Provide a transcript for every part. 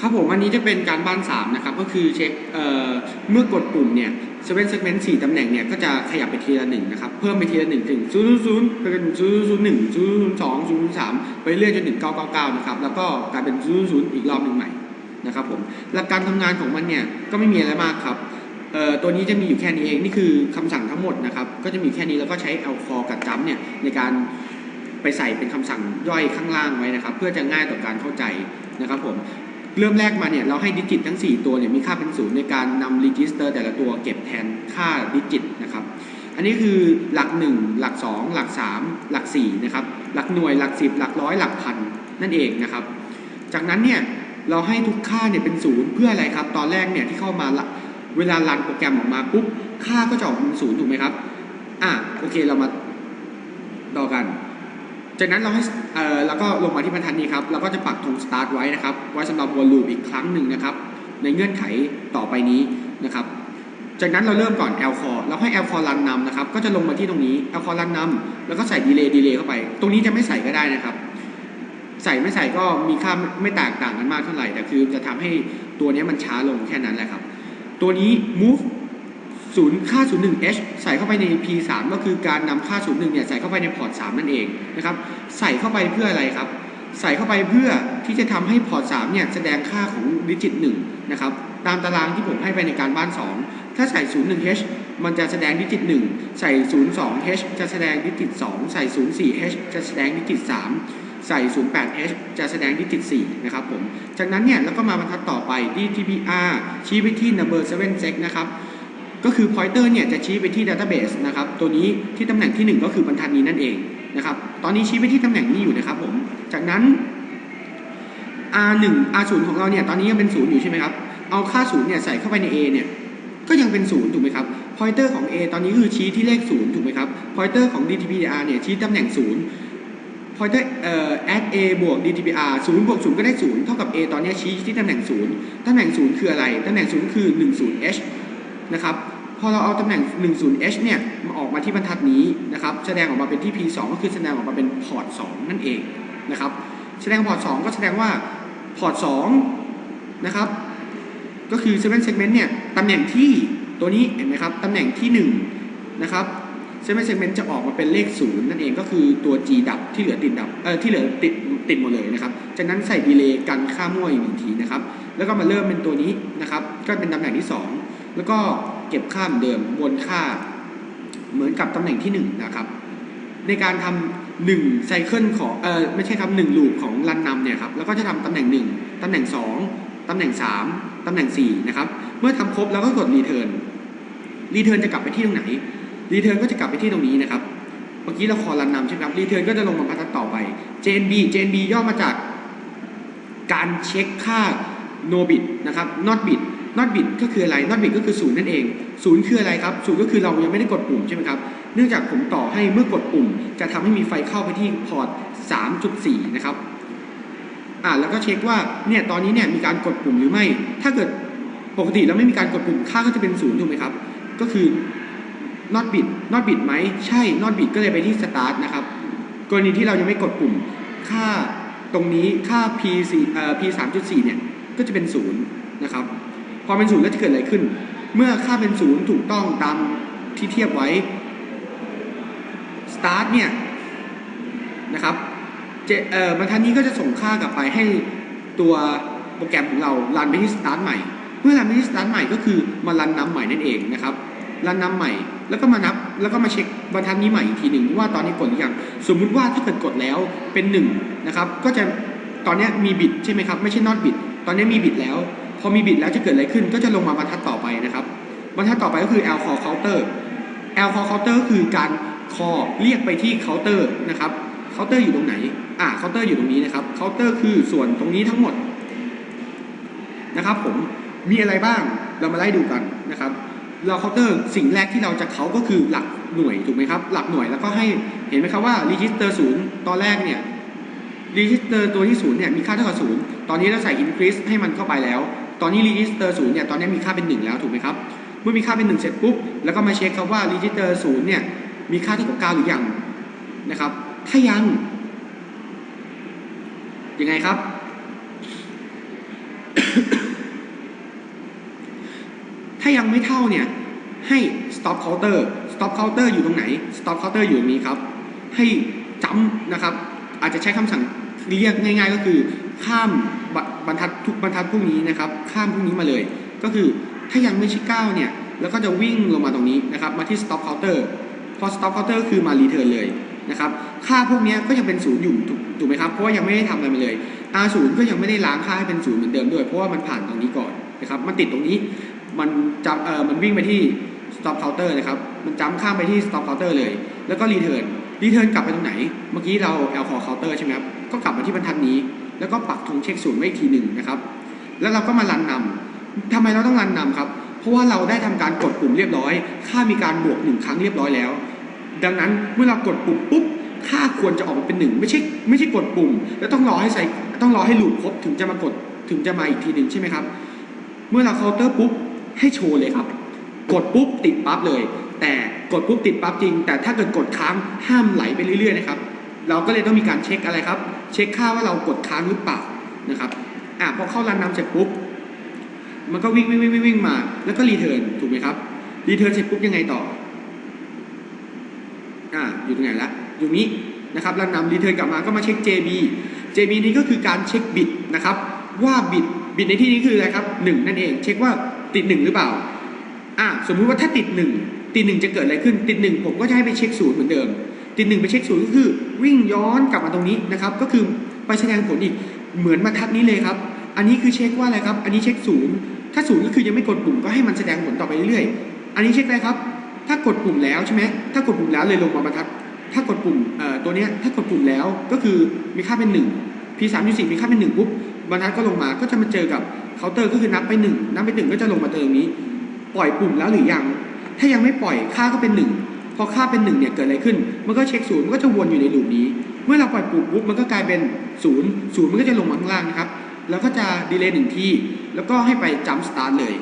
ครับผมอันนี้จะเป็นการบ้าน 3 นะครับ ก็คือเช็คเอ่อเมื่อกดปุ่มเนี่ยเซเว่นเซกเมนต์สี่ตำแหน่งเนี่ย ก็จะขยับไปทีละหนึ่งนะครับ เพิ่มไปทีละหนึ่งถึงศูนย์ศูนย์ไปเป็นศูนย์ศูนย์หนึ่งศูนย์ศูนย์สองศูนย์สามไปเรื่อยจนถึงเก้าเก้าเก้านะครับ แล้วก็กลายเป็นศูนย์ศูนย์อีกรอบหนึ่งใหม่นะครับผมหลักการทำงานของมันเนี่ย ก็ไม่มีอะไรมากครับเอ่อตัวนี้จะมีอยู่แค่นี้เองนี่คือคำสั่งทั้งหมดนะครับ ก็จะมีแค่นี้แล้วก็ใช้ l c o r กับจัมเนี่ยในการไปใส่เป็นคำสั่งย่อยข้างล่างไว้นะครับ เพื่อจะง่ายต่อการเข้าใจนะครับผม เริ่มแรกมาเนี่ยเราให้ดิจิตทั้ง 4 ตัวเนี่ยมีค่าเป็นศูนย์ในการนำรีจิสเตอร์แต่ละตัวเก็บแทนค่าดิจิตนะครับ อันนี้คือหลัก 1 หลัก 2 หลัก 3 หลัก4นะครับหลักหน่วยหลัก 10 หลักร้อยหลักพันนั่นเองนะครับ จากนั้นเนี่ยเราให้ทุกค่าเนี่ยเป็นศูนย์เพื่ออะไรครับ ตอนแรกเนี่ยที่เข้ามาละเวลารันโปรแกรมออกมาปุ๊บค่าก็จะออกเป็นศูนย์ถูกไหมครับอะโอเคเรามาต่อกัน จากนั้นเราให้เอ่อแล้วก็ลงมาที่บรรทัดนี้ครับเราก็จะปักธง start ไว้นะครับ ไว้สำหรับวนลูปอีกครั้งหนึ่งนะครับ ในเงื่อนไขต่อไปนี้นะครับ จากนั้นเราเริ่มก่อน l core เราให้ l core run นำนะครับ ก็จะลงมาที่ตรงนี้ l core run นำแล้วก็ใส่ delay delay เข้าไป ตรงนี้จะไม่ใส่ก็ได้นะครับ ใส่ไม่ใส่ก็มีค่าไม่แตกต่างกันมากเท่าไหร่ แต่คือจะทำให้ตัวนี้มันช้าลงแค่นั้นแหละครับ ตัวนี้ move ศูนย์ค่า 01h ใส่เข้าไปใน p3 ก็คือการนำค่า 01 เนี่ยใส่เข้าไปในพอร์ต 3 นั่นเองนะครับ ใส่เข้าไปเพื่ออะไรครับ ใส่เข้าไปเพื่อที่จะทำให้พอร์ต 3 เนี่ยแสดงค่าของดิจิต 1 นะครับ ตามตารางที่ผมให้ไปในการบ้าน 2 ถ้าใส่ 01h มันจะแสดงดิจิต 1 ใส่ 02h จะแสดงดิจิต 2 ใส่ 04h จะแสดงดิจิต 3ใส่ 08h จะแสดงดิจิต 4 นะครับผม จากนั้นเนี่ย แล้วก็มาบรรทัดต่อไป DTBR ชี้ไปที่ number 7 sec นะครับ ก็คือ pointer เนี่ยจะชี้ไปที่ database นะครับ ตัวนี้ที่ตำแหน่งที่ 1 ก็คือบรรทัดนี้นั่นเองนะครับ ตอนนี้ชี้ไปที่ตำแหน่งนี้อยู่นะครับผม จากนั้น R1 R0 ของเราเนี่ยตอนนี้ยังเป็น0อยู่ใช่ไหมครับ เอาค่า0เนี่ยใส่เข้าไปใน A เนี่ย ก็ยังเป็น0ถูกไหมครับ pointer ของ A ตอนนี้คือชี้ที่เลข0ถูกไหมครับ pointer ของ DTBR เนี่ยชี้ตำแหน่ง0 pointer เอ่อ add a บวก DTBR 0บวก0ก็ได้0เท่ากับ a ตอนนี้ชี้ที่ตำแหน่ง0ตำแหน่ง0คืออะไรตำแหน่ง0คือ 10h นะครับพอเราเอาตำแหน่ง 10h เนี่ยมาออกมาที่บรรทัดนี้นะครับแสดงออกมาเป็นที่ p2 ก็คือแสดงออกมาเป็นพอร์ต 2 นั่นเองนะครับแสดงพอร์ต 2 ก็แสดงว่าพอร์ต 2 นะครับก็คือ 7 segment เนี่ยตำแหน่งที่ตัวนี้เห็นไหมครับตำแหน่งที่ 1 นะครับ 7 segment จะออกมาเป็นเลข 0 นั่นเองก็คือตัว G ดับที่เหลือติดดับเออที่เหลือติดติดหมดเลยนะครับจากนั้นใส่ดีเลย์กันค่ามั่วอีกหนึ่งทีนะครับแล้วก็มาเริ่มเป็นตัวนี้นะครับก็เป็นตำแหน่งที่ 2 แล้วก็เก็บค่าเหมือนเดิมวนค่าเหมือนกับตำแหน่งที่ 1 นะครับ ในการทำหนึ่งไซเคิลของเออไม่ใช่ครับหนึ่งลูปของรันนำเนี่ยครับแล้วก็จะทำตำแหน่ง 1ตำแหน่ง 2ตำแหน่ง 3ตำแหน่ง 4 นะครับ เมื่อทำครบแล้วก็กดรีเทิร์นรีเทิร์นจะกลับไปที่ตรงไหนรีเทิร์นก็จะกลับไปที่ตรงนี้นะครับเมื่อกี้เราคอรันนำใช่ไหมครับรีเทิร์นก็จะลงมาบรรทัดต่อไป JNB JNB ย่อมาจากการเช็คค่า no bit นะครับ not bit not bit ก็คืออะไร not bit ก็คือศูนย์นั่นเองศูนย์คืออะไรครับศูนย์ก็คือเรายังไม่ได้กดปุ่มใช่ไหมครับเนื่องจากผมต่อให้เมื่อกดปุ่ม จะทำให้มีไฟเข้าไปที่พอร์ต 3.4 นะครับอ่าแล้วก็เช็คว่าเนี่ยตอนนี้เนี่ยมีการกดปุ่มหรือไม่ ถ้าเกิดปกติแล้วไม่มีการกดปุ่มค่าก็จะเป็นศูนย์ถูกไหมครับ ก็คือ not bit not bit ไหมใช่ not bit ก็เลยไปที่ start นะครับกรณีที่เรายังไม่กดปุ่มค่าตรงนี้ค่า p 4เอ่อ p 3.4เนี่ยก็จะเป็นศูนย์นะครับ พอเป็นศูนย์แล้วจะเกิดอะไรขึ้น เมื่อค่าเป็นศูนย์ถูกต้องตามที่เทียบไว้ start เนี่ยนะครับเจเอ่อบรรทัดนี้ก็จะส่งค่ากลับไปให้ตัวโปรแกรมของเรารันไปที่ start ใหม่ เมื่อรันไปที่ start ใหม่ก็คือมารันนำใหม่นั่นเองนะครับรันนำใหม่แล้วก็มานับแล้วก็มาเช็คบรรทัดนี้ใหม่อีกทีหนึ่งว่าตอนนี้กดหรือยังสมมุติว่าถ้าเกิดกดแล้วเป็น1นะครับก็จะตอนนี้มีบิตใช่ไหมครับไม่ใช่ not bit ตอนนี้มีบิตแล้ว พอมีบิตแล้วจะเกิดอะไรขึ้น ก็จะลงมาบรรทัดต่อไปนะครับบรรทัดต่อไปก็คือ L call counter L call counter ก็คือการ call เรียกไปที่ counter นะครับ counter อยู่ตรงไหนอ่า counter อยู่ตรงนี้นะครับ counter คือส่วนตรงนี้ทั้งหมดนะครับ ผมมีอะไรบ้างเรามาไล่ดูกันนะครับเราเคาน์เตอร์สิ่งแรกที่เราจะเขาก็คือหลักหน่วยถูกไหมครับ หลักหน่วยแล้วก็ให้เห็นไหมครับว่า register ศูนย์ตอนแรกเนี่ย register ตัวที่ศูนย์เนี่ยมีค่าเท่ากับศูนย์ตอนนี้เราใส่ increase ให้มันเข้าไปแล้ว ตอนนี้รีจิสเตอร์ศูนย์เนี่ยตอนนี้มีค่าเป็น 1 แล้วถูกไหมครับ เมื่อมีค่าเป็น 1 เสร็จปุ๊บแล้วก็มาเช็คครับว่ารีจิสเตอร์ศูนย์เนี่ยมีค่าเท่ากับ9หรือยังนะครับ ถ้ายังยังไงครับ ถ้ายังไม่เท่าเนี่ยให้ stop counter stop counter อยู่ตรงไหน stop counter อยู่ตรงนี้ครับ ให้จ้ำนะครับ อาจจะใช้คำสั่งเรียกง่าย ๆ ก็คือข้าม บรรทัดทุกบรรทัดพวกนี้นะครับ ข้ามพวกนี้มาเลย ก็คือถ้ายังไม่ใช่9เนี่ย แล้วก็จะวิ่งลงมาตรงนี้นะครับ มาที่ stop counter พอ stop counter คือมา return เลยนะครับ ค่าพวกนี้ก็ยังเป็นศูนย์อยู่ถูกไหมครับ เพราะว่ายังไม่ได้ทำอะไรมาเลย R ศูนย์ก็ยังไม่ได้ล้างค่าให้เป็นศูนย์เหมือนเดิมด้วย เพราะว่ามันผ่านตรงนี้ก่อนนะครับ มันติดตรงนี้ มันจำเออมันวิ่งไปที่ stop counter นะครับ มันจำข้ามไปที่ stop counter เลย แล้วก็ return return กลับไปตรงไหน เมื่อกี้เรา alcohol counter ใช่ไหมครับ ก็กลับมาที่บรรทัดนี้ แล้วก็ปักธงเช็คศูนย์ไว้ทีหนึ่งนะครับ แล้วเราก็มารันนำทำไมเราต้องรันนำครับ เพราะว่าเราได้ทำการกดปุ่มเรียบร้อย ค่ามีการบวกหนึ่งครั้งเรียบร้อยแล้ว ดังนั้นเมื่อเรากดปุ่มปุ๊บ ค่าควรจะออกมาเป็นหนึ่งไม่ใช่ไม่ใช่กดปุ่ม แล้วต้องรอให้ใส่ต้องรอให้ลูปครบถึงจะมากดถึงจะมาอีกทีหนึ่งใช่ไหมครับ เมื่อเราเคาน์เตอร์ปุ๊บให้โชว์เลยครับ กดปุ๊บติดปั๊บเลย แต่กดปุ๊บติดปั๊บจริง แต่ถ้าเกิดกดค้างห้ามไหลไปเรื่อยๆนะครับ เราก็เลยต้องมีการเช็คอะไรครับ เช็คค่าว่าเรากดค้างหรือเปล่านะครับอะพอเข้ารันนำเสร็จปุ๊บมันก็วิ่งวิ่งวิ่งวิ่งงมา แล้วก็รีเทิร์นถูกไหมครับรีเทิร์นเสร็จปุ๊บยังไงต่ออ่าอยู่ตรงไหนละอยู่นี้นะครับรันนำรีเทิร์นกลับมาก็มาเช็ค JB JB นี้ก็คือการเช็คบิตนะครับ ว่าบิตบิตในที่นี้คืออะไรครับหนึ่งนั่นเอง เช็คว่าติดหนึ่งหรือเปล่าอ่าสมมุติว่าถ้าติดหนึ่งติดหนึ่งจะเกิดอะไรขึ้นติดหนึ่งผมก็จะให้ไปเช็คศูนย์เหมือนเดิม ติดหนึ่งไปเช็คศูนย์ก็คือวิ่งย้อนกลับมาตรงนี้นะครับ ก็คือไปแสดงผลอีกเหมือนบรรทัดนี้เลยครับ อันนี้คือเช็คว่าอะไรครับ อันนี้เช็คศูนย์ถ้าศูนย์ก็คือยังไม่กดปุ่มก็ให้มันแสดงผลต่อไปเรื่อยๆ อันนี้เช็คอะไรครับ ถ้ากดปุ่มแล้วใช่ไหมถ้ากดปุ่มแล้วเลยลงมาบรรทัด ถ้ากดปุ่มเอ่อตัวเนี้ยถ้ากดปุ่มแล้วก็คือมีค่าเป็น 1 P 3 4มีค่าเป็น 1 ปุ๊บบรรทัดก็ลงมาก็จะมาเจอกับเคาน์เตอร์ก็คือนับไป 1 นับไป 1 ก็จะลงมาเจอตรงนี้ ปล่อยปุ่มแล้วหรือยัง ถ้ายังไม่ปล่อยค่าก็เป็น 1 พอค่าเป็น1เนี่ยเกิดอะไรขึ้น มันก็เช็คศูนย์มันก็จะวนอยู่ในลูปนี้ เมื่อเราปล่อยปุ่มปุ๊บมันก็กลายเป็นศูนย์ศูนย์มันก็จะลงมาข้างล่างนะครับแล้วก็จะดีเลย์หนึ่งที่ แล้วก็ให้ไปจัมสตาร์ทเลย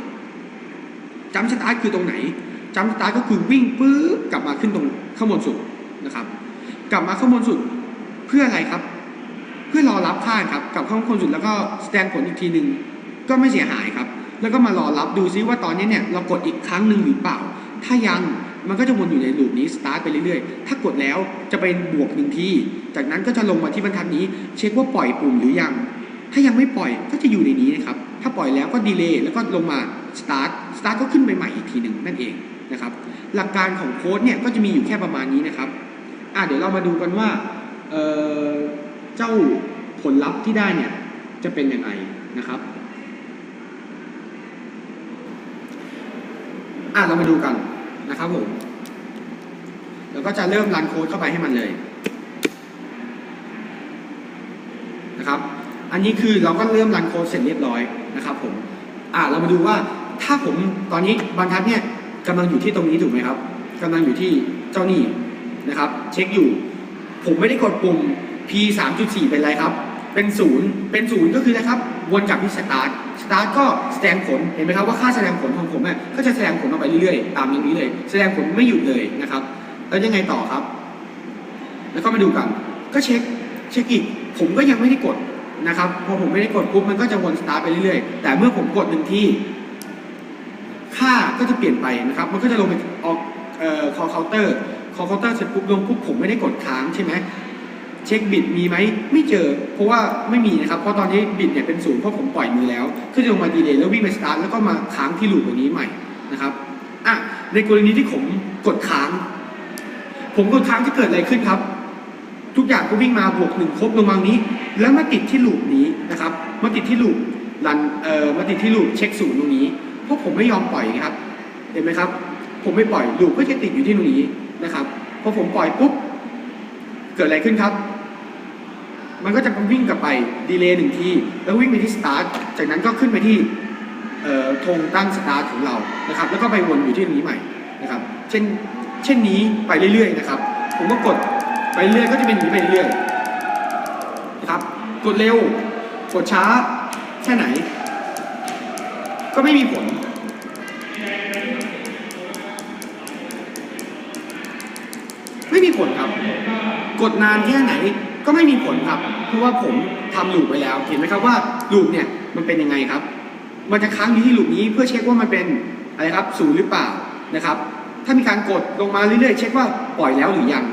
จัมสตาร์ทคือตรงไหนจัมสตาร์ทก็คือวิ่งปุ๊บกลับมาขึ้นตรงข้างบนสุดนะครับ กลับมาข้างบนสุดเพื่ออะไรครับ เพื่อรอรับค่าครับกลับข้างบนสุดแล้วก็แสดงผลอีกทีหนึ่งก็ไม่เสียหายครับ แล้วก็มารอรับดูซิว่าตอนนี้เนี่ยเรากดอีกครั้งหนึ่งหรือเปล่า ถ้ายัง มันก็จะวนอยู่ในลูปนี้สตาร์ทไปเรื่อยๆ ถ้ากดแล้วจะเป็นบวกหนึ่งทีจากนั้นก็จะลงมาที่บรรทัดนี้ เช็คว่าปล่อยปุ่มหรือยัง ถ้ายังไม่ปล่อยก็จะอยู่ในนี้นะครับ ถ้าปล่อยแล้วก็ดีเลย์แล้วก็ลงมาสตาร์ทสตาร์ทก็ขึ้นไปใหม่อีกทีหนึ่งนั่นเองนะครับ หลักการของโค้ดเนี่ยก็จะมีอยู่แค่ประมาณนี้นะครับอะเดี๋ยวเรามาดูกันว่าเเจ้าผลลัพธ์ที่ได้เนี่ยจะเป็นยังไงนะครับอะเรามาดูกัน นะครับผม แล้วก็จะเริ่มรันโค้ดเข้าไปให้มันเลยนะครับ อันนี้คือเราก็เริ่มรันโค้ดเสร็จเรียบร้อยนะครับผมอะเรามาดูว่าถ้าผมตอนนี้บรรทัดเนี่ยกำลังอยู่ที่ตรงนี้ถูกไหมครับกำลังอยู่ที่เจ้านี้นะครับ เช็คอยู่ ผมไม่ได้กดปุ่ม P 3.4 เป็นไรครับ เป็นศูนย์เป็นศูนย์ก็คือนะครับ วนกลับที่สตาร์ท ตาร์ทก็แสดงผลเห็นไหมครับว่าค่าแสดงผลของผมเนี่ยก็จะแสดงผลออกไปเรื่อยๆ ตามอย่างนี้เลย แสดงผลไม่หยุดเลยนะครับ แล้วยังไงต่อครับ แล้วก็มาดูกัน ก็เช็คเช็คอีก ผมก็ยังไม่ได้กดนะครับ พอผมไม่ได้กดปุ๊บมันก็จะวนสตาร์ทไปเรื่อยๆ แต่เมื่อผมกดหนึ่งที่ ค่าก็จะเปลี่ยนไปนะครับ มันก็จะลงไปออกเอ่อคอเคาน์เตอร์คอเคาน์เตอร์เสร็จปุ๊บลงปุ๊บผมไม่ได้กดค้างใช่ไหม เช็คบิตมีไหมไม่เจอ เพราะว่าไม่มีนะครับ เพราะตอนนี้บิตเนี่ยเป็นศูนย์เพราะผมปล่อยมือแล้วก็จะลงมาดีเลย์แล้ววิ่งไปสตาร์ทแล้วก็มาค้างที่ลูปตรงนี้ใหม่นะครับอะในกรณีที่ผมกดค้าง ผมกดค้างจะเกิดอะไรขึ้นครับ ทุกอย่างก็วิ่งมาบวกหนึ่งครบลงมานี้ แล้วมาติดที่ลูปนี้นะครับมาติดที่ลูปรันเอ่อมาติดที่ลูปเช็คศูนย์ตรงนี้เพราะผมไม่ยอมปล่อยนะครับ เห็นไหมครับ ผมไม่ปล่อยลูปก็จะติดอยู่ที่ตรงนี้นะครับพอผมปล่อยปุ๊บเกิดอะไรขึ้นครับ มันก็จะวิ่งกลับไปดีเลย์หนึ่งทีแล้ววิ่งไปที่สตาร์ทจากนั้นก็ขึ้นไปที่ธงตั้งสตาร์ทของเรานะครับ แล้วก็ไปวนอยู่ที่ตรงนี้ใหม่นะครับ เช่นเช่นนี้ไปเรื่อยๆนะครับ ผมก็กดไปเรื่อยก็จะเป็นอย่างนี้ไปเรื่อยๆนะครับ กดเร็ว กดช้าแค่ไหน ก็ไม่มีผลไม่มีผลครับ กดนานแค่ไหน ก็ไม่มีผลครับ เพราะว่าผมทำลูปไปแล้ว เห็นไหมครับว่าลูปเนี่ยมันเป็นยังไงครับ มันจะค้างอยู่ที่ลูปนี้เพื่อเช็คว่ามันเป็นอะไรครับศูนย์หรือเปล่านะครับ ถ้ามีการกดลงมาเรื่อยๆ เช็คว่าปล่อยแล้วหรือยัง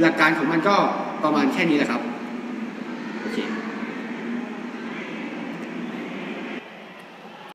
หลักการของมันก็ประมาณแค่นี้แหละครับ